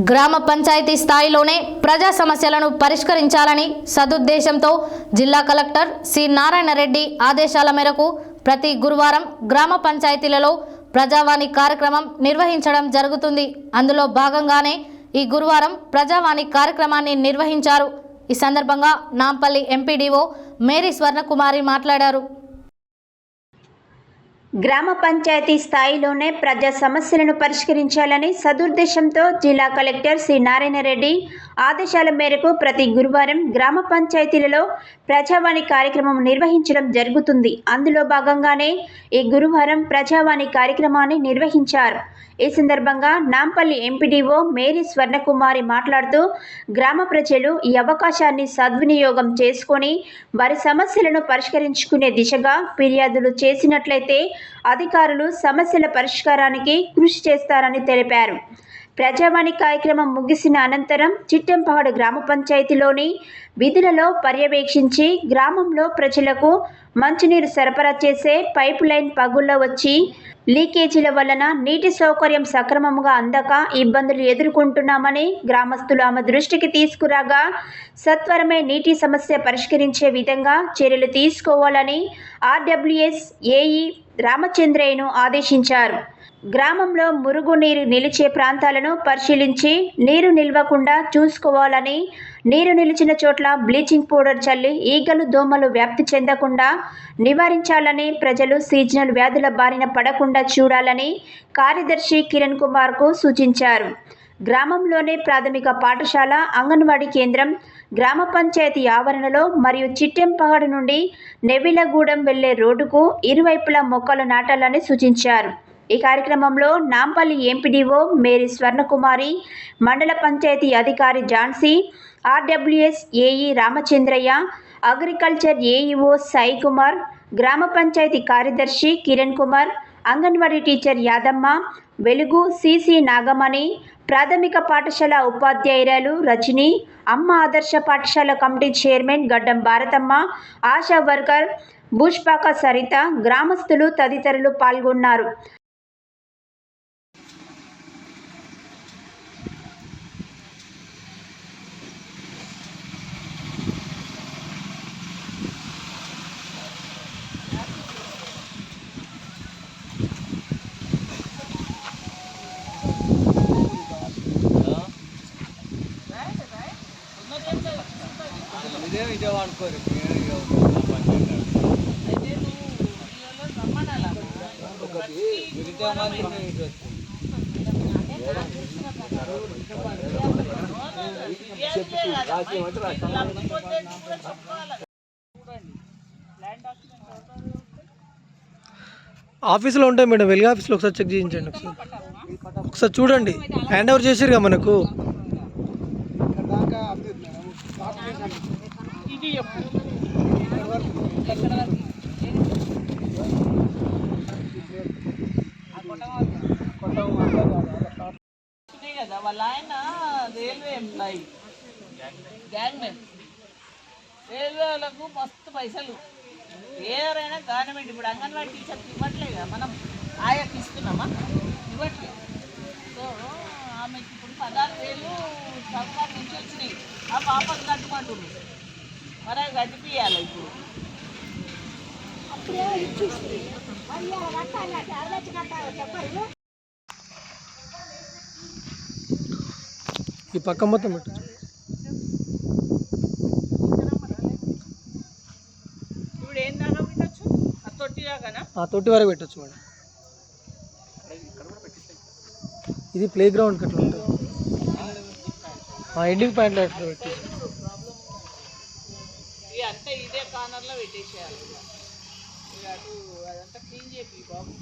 గ్రామ పంచాయతీ స్థాయిలోనే ప్రజా సమస్యలను పరిష్కరించాలని సదుద్దేశంతో జిల్లా కలెక్టర్ సి నారాయణ రెడ్డి ఆదేశాల మేరకు ప్రతి గురువారం గ్రామ పంచాయతీలలో ప్రజావాణి కార్యక్రమం నిర్వహించడం జరుగుతుంది. అందులో భాగంగానే ఈ గురువారం ప్రజావాణి కార్యక్రమాన్ని నిర్వహించారు. ఈ సందర్భంగా నాంపల్లి ఎంపీడీఓ మేరీ స్వర్ణకుమారి మాట్లాడారు. గ్రామ పంచాయతీ స్థాయిలోనే ప్రజా సమస్యలను పరిష్కరించాలని సదుద్దేశంతో జిల్లా కలెక్టర్ శ్రీ నారాయణ రెడ్డి ఆదేశాల మేరకు ప్రతి గురువారం గ్రామ పంచాయతీలలో ప్రజావాణి కార్యక్రమం నిర్వహించడం జరుగుతుంది. అందులో భాగంగానే ఈ గురువారం ప్రజావాణి కార్యక్రమాన్ని నిర్వహించారు. ఈ సందర్భంగా నాంపల్లి ఎంపీడీఓ మేరీ స్వర్ణకుమారి మాట్లాడుతూ గ్రామ ప్రజలు ఈ అవకాశాన్ని సద్వినియోగం చేసుకొని వారి సమస్యలను పరిష్కరించుకునే దిశగా ఫిర్యాదులు చేసినట్లయితే అధికారులు సమస్యల పరిష్కారానికి కృషి చేస్తారని తెలిపారు. ప్రజావాణి కార్యక్రమం ముగిసిన అనంతరం చిట్టెంపహడు గ్రామ పంచాయతీలోని విధులలో పర్యవేక్షించి గ్రామంలో ప్రజలకు మంచినీరు సరఫరా చేసే పైప్ లైన్ పగుల్లో వచ్చి లీకేజీల వలన నీటి సౌకర్యం సక్రమంగా అందక ఇబ్బందులు ఎదుర్కొంటున్నామని గ్రామస్తులు ఆమె దృష్టికి తీసుకురాగా సత్వరమే నీటి సమస్య పరిష్కరించే విధంగా చర్యలు తీసుకోవాలని ఆర్డబ్ల్యూఎస్ ఏఈ రామచంద్రయ్యను ఆదేశించారు. గ్రామంలో మురుగునీరు నిలిచే ప్రాంతాలను పరిశీలించి నీరు నిల్వకుండా చూసుకోవాలని నీరు నిలిచిన చోట్ల బ్లీచింగ్ పౌడర్ చల్లి ఈగలు దోమలు వ్యాప్తి చెందకుండా నివారించాలని ప్రజలు సీజనల్ వ్యాధుల బారిన పడకుండా చూడాలని కార్యదర్శి కిరణ్ కుమార్కు సూచించారు. గ్రామంలోనే ప్రాథమిక పాఠశాల అంగన్వాడీ కేంద్రం గ్రామ పంచాయతీ ఆవరణలో మరియు చిట్టెంపహాడు నుండి నెవిలగూడెం వెళ్ళే రోడ్డుకు ఇరువైపులా మొక్కలు నాటాలని సూచించారు. ఈ కార్యక్రమంలో నాంపల్లి ఎంపీడీఓ మేరీ స్వర్ణకుమారి మండల పంచాయతీ అధికారి Jhansi RWS AE Ramachandraiah agriculture AEO Sai Kumar గ్రామ పంచాయతీ కార్యదర్శి కిరణ్ కుమార్ అంగన్వాడీ టీచర్ యాదమ్మ వెలుగు సిసి నాగమణి ప్రాథమిక పాఠశాల ఉపాధ్యాయురాలు రజని అమ్మ ఆదర్శ పాఠశాల committee chairman Gaddam Bharatamma Asha worker Bhushpaka Saritha గ్రామస్తులు తదితరులు పాల్గొన్నారు. ఇదే ఇదే వాడుకోరు ఒకటి మిగతా మంది ఆఫీస్లో ఉంటాయి మేడం వెలుగు ఆఫీస్లో ఒకసారి చెక్ చేయించండి ఒకసారి. ఒకసారి చూడండి. హ్యాండ్ ఓవర్ చేసారుగా మనకు. Railway employee gang men railway వాళ్ళకు మస్తు పైసలు. ఎవరైనా గవర్నమెంట్ ఇప్పుడు అంగన్వాడీ టీచర్కి ఇవ్వట్లేదు కదా మనం. ఆయాకి ఇస్తున్నామా? ఇవ్వట్లేదు సో ఆమెకి ఇప్పుడు పదహారు వేలు సర్కార్ నుంచి వచ్చినాయి. ఆ పాపకు కట్టుకుంటున్నారు మరి అవి కట్టిపియాలి ఇప్పుడు ఈ పక్క మొత్తం పెట్టచ్చు ఇప్పుడు ఆ తొట్టి ఆ తొట్టి వరకు పెట్టచ్చు మేడం. ఇది ప్లే గ్రౌండ్ అట్లా ఉంటుంది. ఎండింగ్ పాయింట్ అట్లా పెట్టచ్చు. అంతా ఇదే కార్నర్లో పెట్టేసేయాలి అటు అదంతా క్లీన్ చేపి బాబు